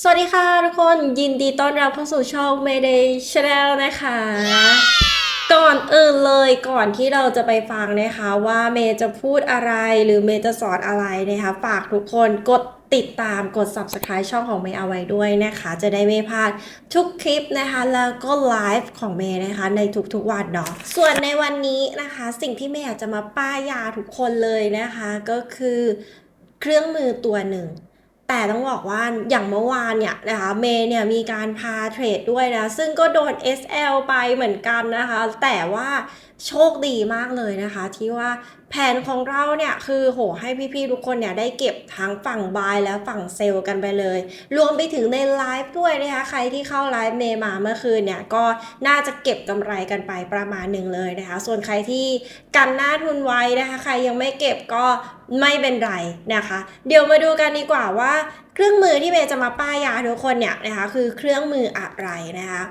สวัสดีค่ะทุกคนยินดีต้อนรับเข้าสู่ช่อง Mayday Channel นะคะ ก่อนอื่นเลยก่อนที่เราจะไปฟังนะคะว่าเมย์จะพูดอะไรหรือเมย์จะสอนอะไรนะคะ ฝากทุกคนกดติดตามกด subscribe ช่องของเมย์เอาไว้ด้วยนะคะ จะได้ไม่พลาดทุกคลิปนะคะ แล้วก็ไลฟ์ของเมย์นะคะในทุกๆวันเนาะส่วนในวันนี้นะคะ สิ่งที่เมย์อยากจะมาป้ายยาทุกคนเลยนะคะ ก็คือเครื่องมือตัวหนึ่ง แต่ต้องบอกว่าอย่างเมื่อวานเนี่ยนะคะเมย์เนี่ยมีการพาเทรดด้วยนะ ซึ่งก็โดน SL ไปเหมือนกันนะคะ แต่ว่าโชคดีมากเลยนะคะ ที่ว่า แผนของเราเนี่ยคือโหให้พี่ๆทุกคนเนี่ยได้เก็บทั้งฝั่งบายและฝั่งเซลล์กันไปเลย รวมไปถึงในไลฟ์ด้วยนะคะใครที่เข้าไลฟ์เมย์มาเมื่อคืนเนี่ยก็น่าจะเก็บกำไรกันไปประมาณหนึ่งเลยนะคะส่วนใครที่กันหน้าทุนไว้นะคะใครยังไม่เก็บก็ไม่เป็นไรนะคะ เดี๋ยวมาดูกันดีกว่าว่าเครื่องมือที่เมย์จะมาป้ายยาทุกคนเนี่ยนะคะคือเครื่องมืออะไรนะคะ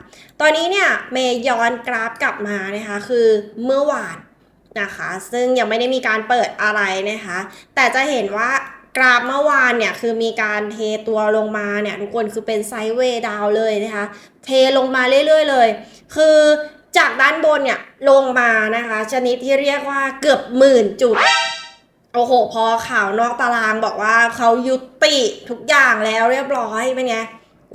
ตอนนี้เนี่ยเมย์ย้อนกราฟกลับมานะคะคือเมื่อวาน นะคะ ซึ่งยังไม่ได้มีการเปิดอะไรนะคะ แต่จะเห็นว่ากราฟเมื่อวานเนี่ยคือมีการเทตัวลงมาเนี่ยทุกคนคือเป็นไซด์เวย์ดาวเลยนะคะ เทลงมาเรื่อยๆเลย คือจากด้านบนเนี่ยลงมานะคะ ชนิดที่เรียกว่าเกือบหมื่นจุด โอ้โห พอข่าวนอกตารางบอกว่าเขายุติทุกอย่างแล้วเรียบร้อยเป็นไง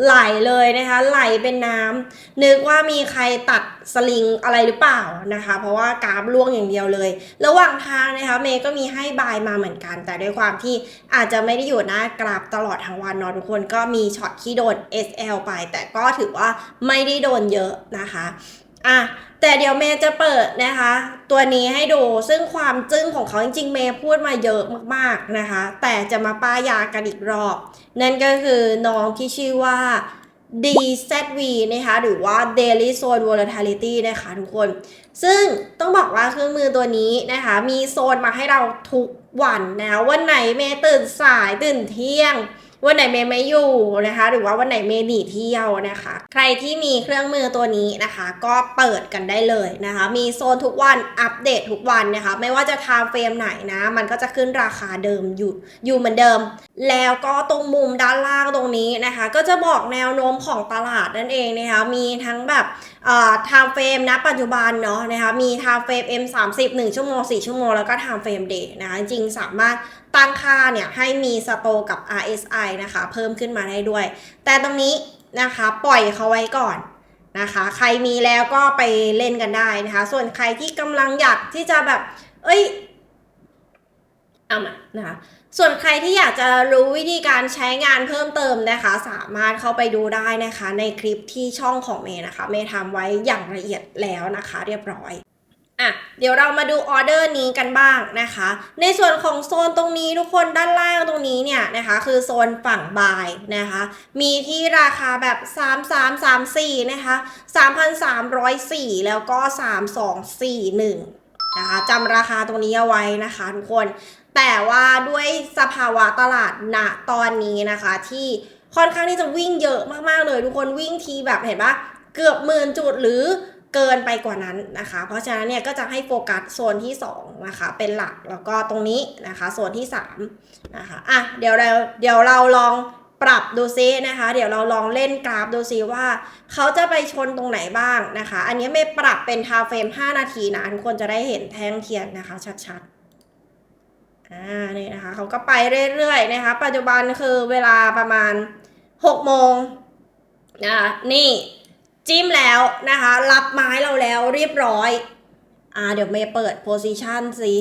ไหลเลยนะคะไหลเป็นน้ำนึกว่ามีใครตัดสลิงอะไรหรือเปล่านะคะ เพราะว่ากราฟล่วงอย่างเดียวเลย ระหว่างทางนะคะเมย์ก็มีให้บายมาเหมือนกัน แต่ด้วยความที่อาจจะไม่ได้อยู่หน้ากราฟตลอดทั้งวันเนาะทุกคนก็มีช็อตที่โดน SL ไป แต่ก็ถือว่าไม่ได้โดนเยอะนะคะ อะแต่เดี๋ยวเมย์จะเปิดนะคะ ตัวนี้ให้ดูซึ่งความจึ้งของเขาจริงๆ เมย์พูดมาเยอะมากๆนะคะ แต่จะมาป้ายยากันอีกรอบ นั่นก็คือน้องที่ชื่อว่า DZV นะคะ หรือว่า Daily Zone Volatility นะคะทุกคน ซึ่งต้องบอกว่าเครื่องมือตัวนี้นะคะ มีโซนมาให้เราทุกวันนะ วันไหนเมย์ตื่นสายตื่นเที่ยง วันไหนเมย์ไม่อยู่นะคะ หรือว่าวันไหนเมย์หนีเที่ยวนะคะ ใครที่มีเครื่องมือตัวนี้นะคะ ก็เปิดกันได้เลยนะคะ มีโซนทุกวันอัปเดตทุกวันนะคะ ไม่ว่าจะทำเฟรมไหนนะ มันก็จะขึ้นราคาเดิมอยู่อยู่เหมือนเดิม แล้วก็ตรงมุมด้านล่างตรงนี้นะคะ ก็จะบอกแนวโน้มของตลาดนั่นเองนะคะ มีทั้งแบบเอ่อ time frame ณปัจจุบันเนาะนะคะ มี time frame M 3 0 1ชั่วโมง4ชั่วโมงแล้วก็ time frame day นะคะ จริงสามารถ ตั้งค่าเนี่ยให้มีสโตกับ RSI นะคะ เพิ่มขึ้นมาได้ด้วย แต่ตรงนี้นะคะปล่อยเขาไว้ก่อนนะคะ ใครมีแล้วก็ไปเล่นกันได้นะคะ ส่วนใครที่กำลังอยากที่จะแบบ เอ้ยเอามานะคะส่วนใครที่อยากจะรู้วิธีการใช้งานเพิ่มเติมนะคะ สามารถเข้าไปดูได้นะคะ ในคลิปที่ช่องของเมย์นะคะ เมย์ทำไว้อย่างละเอียดแล้วนะคะ เรียบร้อย อะเดี๋ยวเรามาดูออเดอร์นี้กันบ้างนะคะ ในส่วนของโซนตรงนี้ทุกคนด้านล่างตรงนี้เนี่ยนะคะคือโซนฝั่งบายนะคะ มีที่ราคาแบบ 3 3 3 4 นะคะ 3,304 แล้วก็ 3241 นะคะจำราคาตรงนี้เอาไว้นะคะทุกคน แต่ว่าด้วยสภาวะตลาดณตอนนี้นะคะที่ค่อนข้างที่จะวิ่งเยอะมากๆเลย ทุกคนวิ่งทีแบบเห็นปะเกือบหมื่นจุดหรือ เกินไปกว่านั้นนะคะ เพราะฉะนั้นเนี่ยก็จะให้โฟกัสโซนที่2นะคะเป็นหลักแล้วก็ตรงนี้นะคะโซนที่3นะคะอะเดี๋ยวเราเดี๋ยวเราลองปรับดูซินะคะ เดี๋ยวเราลองเล่นกราฟดูซิว่า เขาจะไปชนตรงไหนบ้างนะคะ อันนี้ไม่ปรับเป็นทาเฟรม5 นาทีนะทุกคนจะได้เห็นแท่งเทียนนะคะ ชัดๆอ่านี่นะคะเขาก็ไปเรื่อยๆนะคะ ปัจจุบันคือเวลาประมาณ6โมงนะคะนี่ จิ้มแล้วนะคะ รับไม้เราแล้วเรียบร้อย อ่าเดี๋ยวเมย์เปิดโพซิชันสิ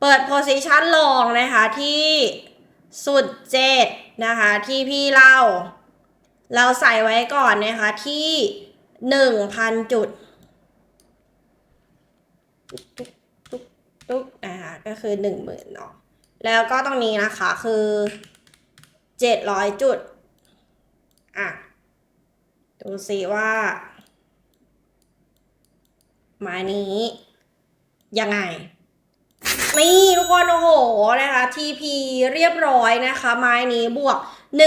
เปิดโพซิชันลองนะคะที่สุดเจ็ดนะคะที่พี่เล่า เราใส่ไว้ก่อนนะคะที่หนึ่งพันจุดตุ๊กตุ๊กตุ๊กตุ๊กนะคะก็คือหนึ่งหมื่นเนาะแล้วก็ตรงนี้นะคะคือเจ็ดร้อยจุดอะ ดูสิว่า ไม้นี้ ยังไง นี่ทุกคนโอ้โหนะคะ TP เรียบร้อยนะคะ ไม้นี้บวก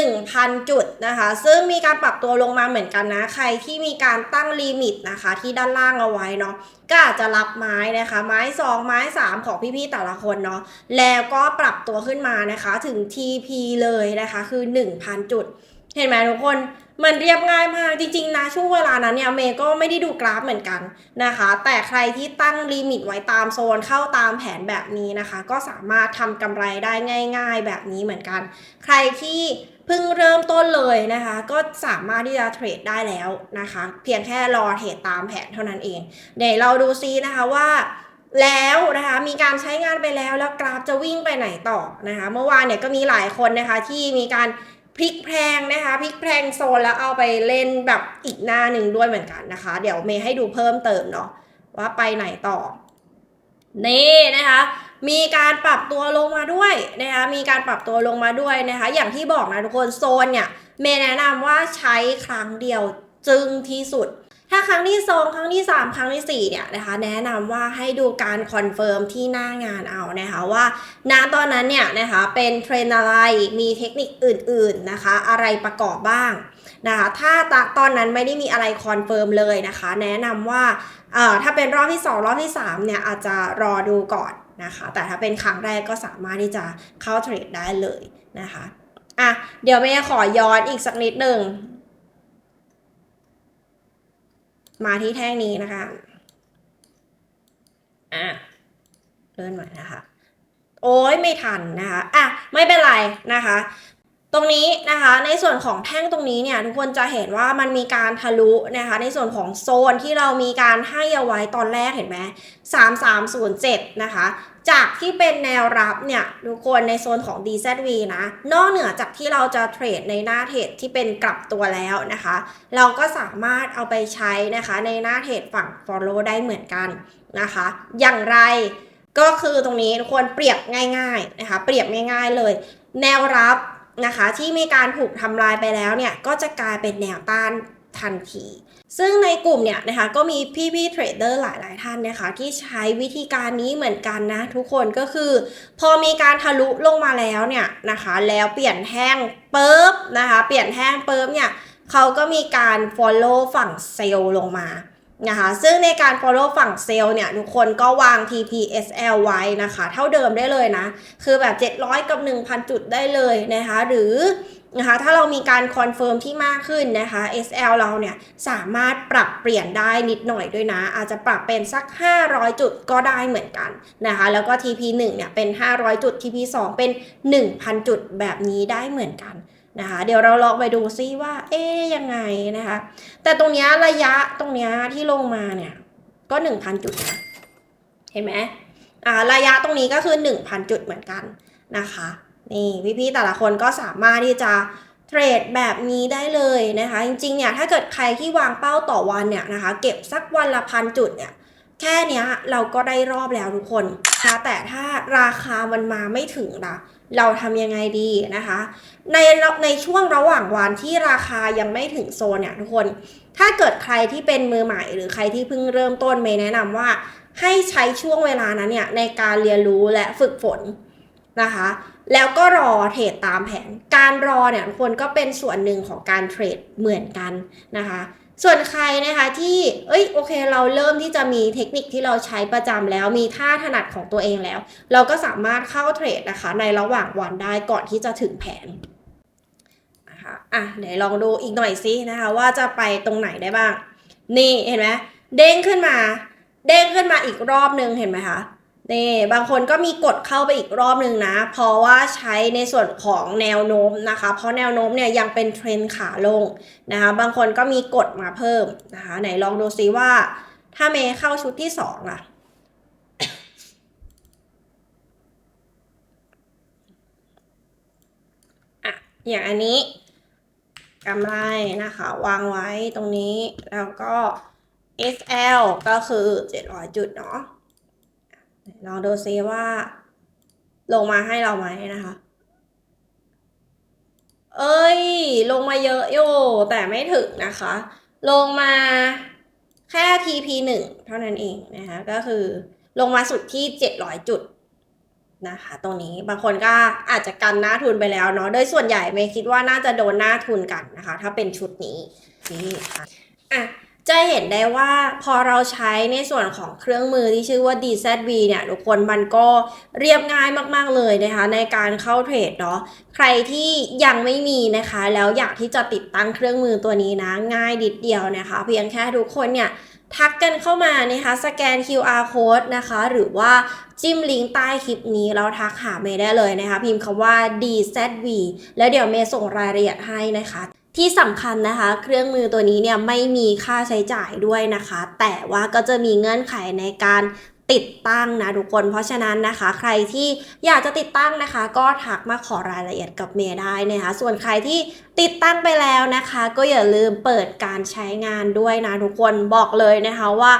1,000 จุดนะคะ ซึ่งมีการปรับตัวลงมาเหมือนกันนะ ใครที่มีการตั้งลิมิตนะคะ ที่ด้านล่างเอาไว้เนาะก็อาจจะรับไม้นะคะ ไม้ 2 ไม้ 3 ของพี่ๆแต่ละคนเนาะแล้วก็ปรับตัวขึ้นมานะคะถึง TP เลยนะคะคือ 1,000 จุด เห็นไหมทุกคน มันเรียบง่ายมากจริงๆนะช่วงเวลานั้นเนี่ยเมย์ก็ไม่ได้ดูกราฟเหมือนกันนะคะ แต่ใครที่ตั้งลิมิตไว้ตามโซนเข้าตามแผนแบบนี้นะคะ ก็สามารถทำกำไรได้ง่าย ๆ แบบนี้เหมือนกัน ใครที่เพิ่งเริ่มต้นเลยนะคะ ก็สามารถที่จะเทรดได้แล้วนะคะ เพียงแค่รอเทรดตามแผนเท่านั้นเองเดี๋ยวเราดูซินะคะว่าแล้วนะคะมีการใช้งานไปแล้วแล้วกราฟจะวิ่งไปไหนต่อนะคะ เมื่อวานเนี่ยก็มีหลายคนนะคะที่มีการ พลิกแพงนะคะพลิกแพงโซนแล้วเอาไปเล่นแบบอีกหน้าหนึ่งด้วยเหมือนกันนะคะ เดี๋ยวเมย์ให้ดูเพิ่มเติมเนาะว่าไปไหนต่อ นี่นะคะ มีการปรับตัวลงมาด้วยนะคะมีการปรับตัวลงมาด้วยนะคะ อย่างที่บอกนะทุกคนโซนเนี่ยเมย์แนะนำว่าใช้ครั้งเดียวจึงที่สุด ถ้าครั้งที่สองครั้งที่สามครั้งที่สี่เนี่ยนะคะ แนะนำว่าให้ดูการคอนเฟิร์มที่หน้างานเอานะคะว่าณตอนนั้นเนี่ยนะคะเป็นเทรนอะไรมีเทคนิคอื่นๆนะคะ อะไรประกอบบ้างนะคะถ้าตอนนั้นไม่ได้มีอะไรคอนเฟิร์มเลยนะคะ แนะนำว่าถ้าเป็นรอบที่สองรอบที่สามเนี่ยอาจจะรอดูก่อนนะคะ แต่ถ้าเป็นครั้งแรกก็สามารถที่จะเข้าเทรดได้เลยนะคะอะเดี๋ยวเมย์ขอย้อนอีกสักนิดหนึ่ง มาที่แท่งนี้นะคะ อะเลื่อนหม่นะคะ โอ้ยไม่ทันนะคะ อะ ไม่เป็นไรนะคะ ตรงนี้นะคะในส่วนของแท่งตรงนี้เนี่ยทุกคนจะเห็นว่ามันมีการทะลุนะคะในส่วนของโซนที่เรามีการให้เอาไว้ตอนแรกเห็นไหม3307นะคะจากที่เป็นแนวรับเนี่ยทุกคนในโซนของ DZV นะ นอกเหนือจากที่เราจะเทรดในหน้าเทรดที่เป็นกลับตัวแล้วนะคะ เราก็สามารถเอาไปใช้นะคะในหน้าเทรดฝั่ง follow ได้เหมือนกันนะคะ อย่างไรก็คือตรงนี้ทุกคนเปรียบง่ายๆนะคะ เปรียบง่ายๆเลย แนวรับ นะคะที่มีการถูกทำลายไปแล้วเนี่ยก็จะกลายเป็นแนวต้านทันที ซึ่งในกลุ่มเนี่ยนะคะก็มีพี่ๆเทรดเดอร์หลายๆท่านนะคะที่ใช้วิธีการนี้เหมือนกันนะทุกคนก็คือ พอมีการทะลุลงมาแล้วเนี่ยนะคะแล้วเปลี่ยนแท่งเปุ๊บนะคะเปลี่ยนแท่งเปุ๊บเนี่ยเขาก็มีการ follow ฝั่งเซลล์ลงมา นะคะซึ่งในการ follow ฝั่งเซลล์เนี่ย ทุกคนก็วาง TPSL ไว้นะคะ เท่าเดิมได้เลยนะ คือแบบ 700 กับ 1,000 จุดได้เลยนะคะ หรือนะคะถ้าเรามีการคอนเฟิร์มที่มากขึ้นนะคะ SL เราเนี่ยสามารถปรับเปลี่ยนได้นิดหน่อยด้วยนะ อาจจะปรับเป็นสัก 500 จุดก็ได้เหมือนกันนะคะแล้วก็ TP1 เนี่ยเป็น 500 จุด TP2 เป็น 1,000 จุดแบบนี้ได้เหมือนกัน นะคะเดี๋ยวเราลองไปดูซิว่า เอ๊ยยังไงนะคะ แต่ตรงเนี้ยระยะตรงเนี้ยที่ลงมาเนี่ยก็ 1,000 จุดนะ เห็นไหมอ่าระยะตรงนี้ก็คือ 1,000 จุดเหมือนกันนะคะ นี่พี่ๆแต่ละคนก็สามารถที่จะเทรดแบบนี้ได้เลยนะคะ จริงๆเนี่ยถ้าเกิดใครที่วางเป้าต่อวันเนี่ยนะคะ เก็บสักวันละพันจุดเนี่ยแค่เนี้ยเราก็ได้รอบแล้วทุกคนนะแต่ถ้าราคามันมาไม่ถึงละ เราทำยังไงดีนะคะ ในในช่วงระหว่างวันที่ราคายังไม่ถึงโซนเนี่ยทุกคน ถ้าเกิดใครที่เป็นมือใหม่ หรือใครที่เพิ่งเริ่มต้นเมย์แนะนำว่า ให้ใช้ช่วงเวลานั้นเนี่ยในการเรียนรู้และฝึกฝนนะคะ แล้วก็รอเทรดตามแผน การรอเนี่ยทุกคนก็เป็นส่วนหนึ่งของการเทรดเหมือนกันนะคะ ส่วนใครนะคะที่เอ้ยโอเค เราเริ่มที่จะมีเทคนิคที่เราใช้ประจำแล้วมีท่าถนัดของตัวเองแล้ว เราก็สามารถเข้าเทรดนะคะ ในระหว่างวันได้ก่อนที่จะถึงแผนนะคะอะเดี๋ยวลองดูอีกหน่อยซินะคะว่าจะไปตรงไหนได้บ้าง นี่เห็นไหมเด้งขึ้นมา เด้งขึ้นมาอีกรอบนึงเห็นไหมคะ นี่บางคนก็มีกดเข้าไปอีกรอบหนึ่งนะ เพราะว่าใช้ในส่วนของแนวโน้มนะคะ เพราะแนวโน้มเนี่ยยังเป็นเทรนขาลงนะคะบางคนก็มีกดมาเพิ่มนะคะไหนลองดูซิว่า ถ้าเมย์เข้าชุดที่สองล่ะอะอย่างอันนี้กำไรนะคะ วางไว้ตรงนี้แล้วก็ SL ก็คือ 700 จุดเนาะ ลองดูซิว่า ลงมาให้เราไหมนะคะ เอ้ย ลงมาเยอะโยแต่ไม่ถึงนะคะ ลงมาแค่ TP 1เท่านั้นเองนะคะ ก็คือลงมาสุดที่ 700 จุดนะคะ ตรงนี้บางคนก็อาจจะกันหน้าทุนไปแล้วเนาะ โดยส่วนใหญ่เมย์คิดว่าน่าจะโดนหน้าทุนกันนะคะ ถ้าเป็นชุดนี้นี่ค่ะอะ จะเห็นได้ว่าพอเราใช้ในส่วนของเครื่องมือที่ชื่อว่า DZV เนี่ยทุกคนมันก็เรียบง่ายมากๆเลยนะคะ ในการเข้าเทรดเนาะใครที่ยังไม่มีนะคะ แล้วอยากที่จะติดตั้งเครื่องมือตัวนี้นะ ง่ายดิดเดียวนะคะ เพียงแค่ทุกคนเนี่ยทักกันเข้ามานะคะ สแกน QR code นะคะ หรือว่าจิ้มลิงก์ใต้คลิปนี้แล้วทักหาเมย์ได้เลยนะคะ พิมพ์คำว่า DZV แล้วเดี๋ยวเมย์ส่งรายละเอียดให้นะคะ ที่สำคัญนะคะ เครื่องมือตัวนี้เนี่ยไม่มีค่าใช้จ่ายด้วยนะคะ แต่ว่าก็จะมีเงื่อนไขในการติดตั้งนะทุกคน เพราะฉะนั้นนะคะ ใครที่อยากจะติดตั้งนะคะ ก็ทักมาขอรายละเอียดกับเมย์ได้นะคะ ส่วนใครที่ติดตั้งไปแล้วนะคะ ก็อย่าลืมเปิดการใช้งานด้วยนะทุกคนบอกเลยนะคะว่า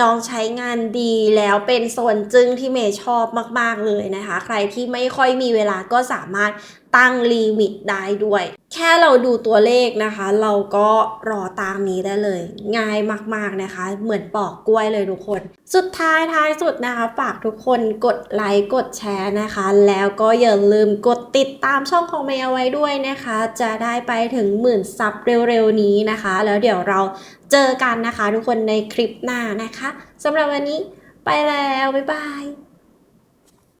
น้องใช้งานดีแล้วเป็นส่วนจึงที่เมย์ชอบมาก ๆ เลยนะคะ ใครที่ไม่ค่อยมีเวลาก็สามารถ ตั้งลิมิตได้ด้วย แค่เราดูตัวเลขนะคะ เราก็รอตามนี้ได้เลย ง่ายมากๆนะคะ เหมือนปอกกล้วยเลยทุกคน สุดท้ายท้ายสุดนะคะ ฝากทุกคนกดไลค์กดแชร์นะคะ แล้วก็อย่าลืมกดติดตามช่องของเมย์เอาไว้ด้วยนะคะ จะได้ไปถึงหมื่นซับเร็วๆนี้นะคะ แล้วเดี๋ยวเราเจอกันนะคะ ทุกคนในคลิปหน้านะคะสำหรับวันนี้ไปแล้วบ๊ายบาย